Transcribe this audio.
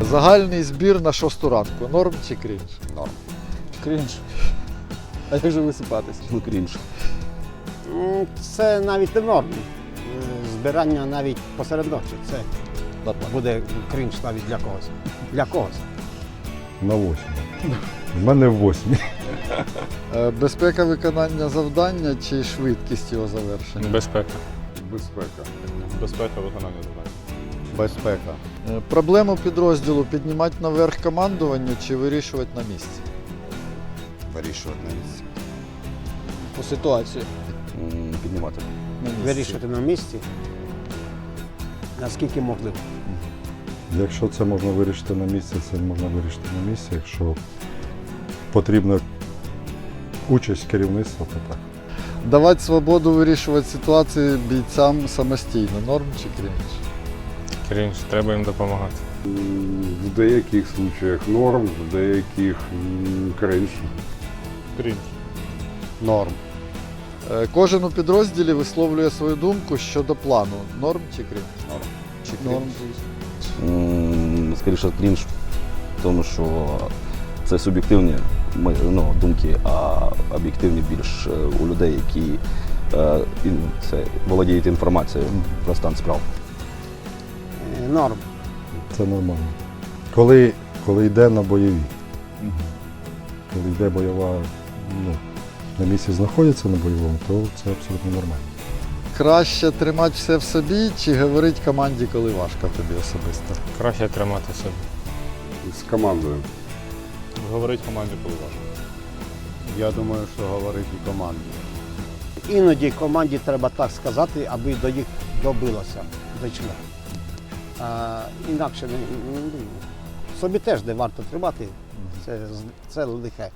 Загальний збір на шосту ранку. Норм чи крінж? Норм. Крінж. А як же висипатись? Ну, крінж. Це навіть не норм. Е, Збирання навіть посеред ночі. Це Нормально. буде крінж навіть для когось. Для когось. На 8. У мене 8. Е, Безпека виконання завдання чи швидкість його завершення? Безпека. Безпека. Безпека виконання завдань. Безпека. Е, Проблему підрозділу піднімати наверх командування чи вирішувати на місці? Вирішувати на місці. По ситуації. М, Піднімати. На місці. Вирішити на місці. Наскільки можливо. Якщо це можна вирішити на місці, це можна вирішити на місці. Якщо потрібна участь керівництва, то так. Давати свободу вирішувати ситуації бійцям самостійно. Норм чи крінж? Крінж, треба їм допомагати. В деяких случаях норм, в деяких м, кринж. Крінж. Норм. Е, Кожен у підрозділі висловлює свою думку щодо плану. Норм чи крінж? Норм. Чи крінж? М, Скоріше крінж, тому що це суб'єктивні ми- ну, думки, а об'єктивні більш е, у людей, які е, ін- це, володіють інформацією про стан справ. Норм. Це нормально. Коли, коли йде на бойові, коли йде бойова, ну, на місці знаходиться на бойовому, то це абсолютно нормально. Краще тримати все в собі чи говорити команді, коли важко тобі особисто? Краще тримати себе. З командою. Говорить команді, коли важко. Я думаю, що говорить і команді. Іноді команді треба так сказати, аби до їх добилося, дійшло. А, інакше не, ну, собі теж не варто тримати. Це, це лихе.